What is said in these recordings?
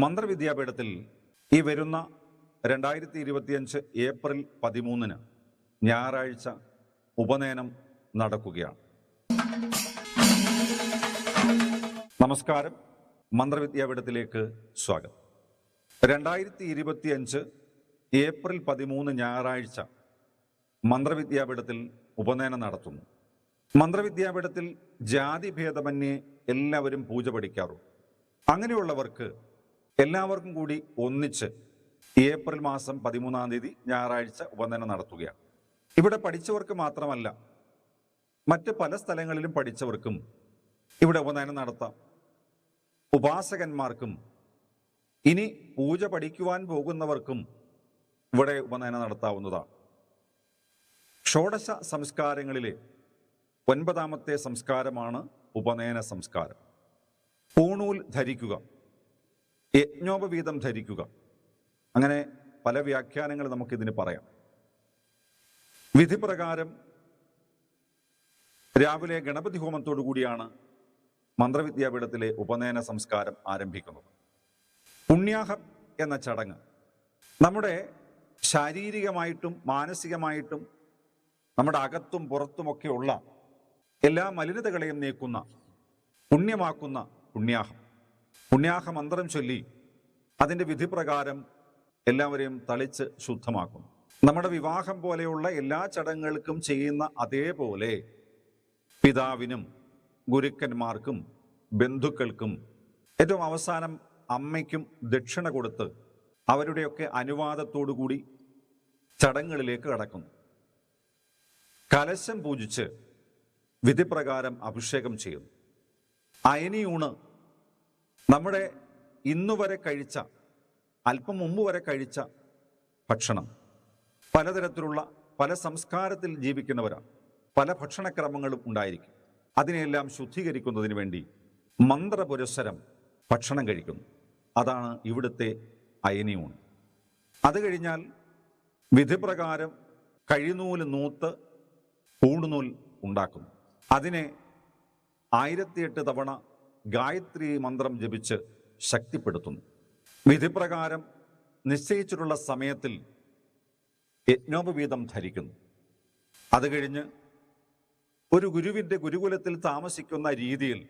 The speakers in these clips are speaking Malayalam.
മന്ത്രവിദ്യാപീഠത്തിൽ ഈ വരുന്ന രണ്ടായിരത്തി ഇരുപത്തിയഞ്ച് ഏപ്രിൽ പതിമൂന്നിന് ഞായറാഴ്ച ഉപനയനം നടക്കുകയാണ്. നമസ്കാരം. മന്ത്രവിദ്യാപീഠത്തിലേക്ക് സ്വാഗതം. രണ്ടായിരത്തി ഇരുപത്തിയഞ്ച് ഏപ്രിൽ പതിമൂന്ന് ഞായറാഴ്ച മന്ത്രവിദ്യാപീഠത്തിൽ ഉപനയനം നടത്തുന്നു. മന്ത്രവിദ്യാപീഠത്തിൽ ജാതിഭേദമന്യേ എല്ലാവരും പൂജ പഠിക്കാറുണ്ട്. അങ്ങനെയുള്ളവർക്ക് എല്ലാവർക്കും കൂടി ഒന്നിച്ച് ഏപ്രിൽ മാസം പതിമൂന്നാം തീയതി ഞായറാഴ്ച ഉപനയനം നടത്തുകയാണ്. ഇവിടെ പഠിച്ചവർക്ക് മാത്രമല്ല മറ്റ് പല സ്ഥലങ്ങളിലും പഠിച്ചവർക്കും ഇവിടെ ഉപനയനം നടത്താം. ഉപാസകന്മാർക്കും ഇനി പൂജ പഠിക്കുവാൻ പോകുന്നവർക്കും ഇവിടെ ഉപനയനം നടത്താവുന്നതാണ്. ഷോഡശ സംസ്കാരങ്ങളിലെ ഒൻപതാമത്തെ സംസ്കാരമാണ് ഉപനയന സംസ്കാരം. പൂണൂൽ ധരിക്കുക. യജ്ഞോപവീതം ധരിക്കുക. അങ്ങനെ പല വ്യാഖ്യാനങ്ങൾ നമുക്കിതിന് പറയാം. വിധിപ്രകാരം രാവിലെ ഗണപതി ഹോമത്തോടു കൂടിയാണ് മന്ത്രവിദ്യാപീഠത്തിലെ ഉപനയന സംസ്കാരം ആരംഭിക്കുന്നത്. പുണ്യാഹം എന്ന ചടങ്ങ് നമ്മുടെ ശാരീരികമായിട്ടും മാനസികമായിട്ടും നമ്മുടെ അകത്തും പുറത്തുമൊക്കെയുള്ള എല്ലാ മലിനതകളെയും നീക്കുന്ന പുണ്യമാക്കുന്ന പുണ്യാഹം. പുണ്യാഹ മന്ത്രം ചൊല്ലി അതിന്റെ വിധിപ്രകാരം എല്ലാവരെയും തളിച്ച് ശുദ്ധമാക്കും. നമ്മുടെ വിവാഹം പോലെയുള്ള എല്ലാ ചടങ്ങുകൾക്കും ചെയ്യുന്ന അതേപോലെ പിതാവിനും ഗുരുക്കന്മാർക്കും ബന്ധുക്കൾക്കും ഏറ്റവും അവസാനം അമ്മയ്ക്കും ദക്ഷിണ കൊടുത്ത് അവരുടെയൊക്കെ കൂടി ചടങ്ങുകളിലേക്ക് കടക്കുന്നു കലശം പൂജിച്ച് വിധിപ്രകാരം അഭിഷേകം ചെയ്യുന്നു അയനിയൂണ് നമ്മുടെ ഇന്നുവരെ കഴിച്ച അല്പം മുമ്പ് വരെ കഴിച്ച ഭക്ഷണം പലതരത്തിലുള്ള പല സംസ്കാരത്തിൽ ജീവിക്കുന്നവരാണ്. പല ഭക്ഷണക്രമങ്ങളും ഉണ്ടായിരിക്കും. അതിനെയെല്ലാം ശുദ്ധീകരിക്കുന്നതിന് വേണ്ടി മന്ത്രപുരസ്സരം ഭക്ഷണം കഴിക്കുന്നു. അതാണ് ഇവിടുത്തെ അയനിയൂൺ. അത് കഴിഞ്ഞാൽ വിധിപ്രകാരം കഴിനൂൽ നൂത്ത് പൂണുനൂൽ ഉണ്ടാക്കുന്നു. അതിനെ ആയിരത്തിയെട്ട് തവണ ഗായത്രി മന്ത്രം ജപിച്ച് ശക്തിപ്പെടുത്തുന്നു. വിധിപ്രകാരം നിശ്ചയിച്ചിട്ടുള്ള സമയത്തിൽ യജ്ഞോപവീതം ധരിക്കുന്നു. അത് കഴിഞ്ഞ് ഒരു ഗുരുവിന്റെ ഗുരുകുലത്തിൽ താമസിക്കുന്ന രീതിയിൽ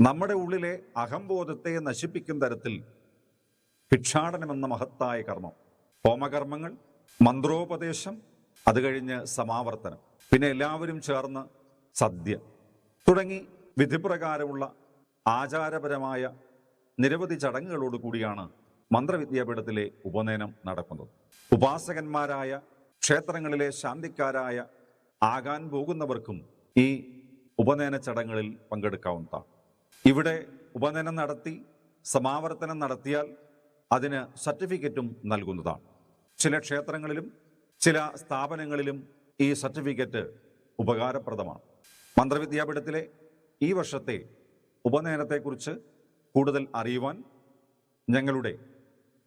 നമ്മുടെ ഉള്ളിലെ അഹംബോധത്തെ നശിപ്പിക്കുന്ന തരത്തിൽ ഭിക്ഷാടനമെന്ന മഹത്തായ കർമ്മം. ഹോമകർമ്മങ്ങൾ മന്ത്രോപദേശം അത് കഴിഞ്ഞ് സമാവർത്തനം. പിന്നെ എല്ലാവരും ചേർന്ന് സദ്യ തുടങ്ങി വിധിപ്രകാരമുള്ള ആചാരപരമായ നിരവധി ചടങ്ങുകളോട് കൂടിയാണ് മന്ത്രവിദ്യാപീഠത്തിലെ ഉപനയനം നടക്കുന്നത്. ഉപാസകന്മാരായ ക്ഷേത്രങ്ങളിലെ ശാന്തിക്കാരായ ആകാൻ പോകുന്നവർക്കും ഈ ഉപനയന ചടങ്ങുകളിൽ പങ്കെടുക്കാവുന്നതാണ്. ഇവിടെ ഉപനയനം നടത്തി സമാവർത്തനം നടത്തിയാൽ അതിന് സർട്ടിഫിക്കറ്റും നൽകുന്നതാണ്. ചില ക്ഷേത്രങ്ങളിലും ചില സ്ഥാപനങ്ങളിലും ഈ സർട്ടിഫിക്കറ്റ് ഉപകാരപ്രദമാണ്. മന്ത്രവിദ്യാപീഠത്തിലെ ഈ വർഷത്തെ ഉപനയനത്തെക്കുറിച്ച് കൂടുതൽ അറിയുവാൻ ഞങ്ങളുടെ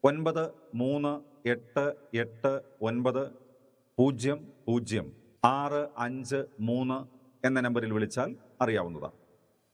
ഒൻപത് മൂന്ന് എട്ട് എട്ട് ഒൻപത് പൂജ്യം പൂജ്യം ആറ് അഞ്ച് മൂന്ന് എന്ന നമ്പറിൽ വിളിച്ചാൽ അറിയാവുന്നതാണ്.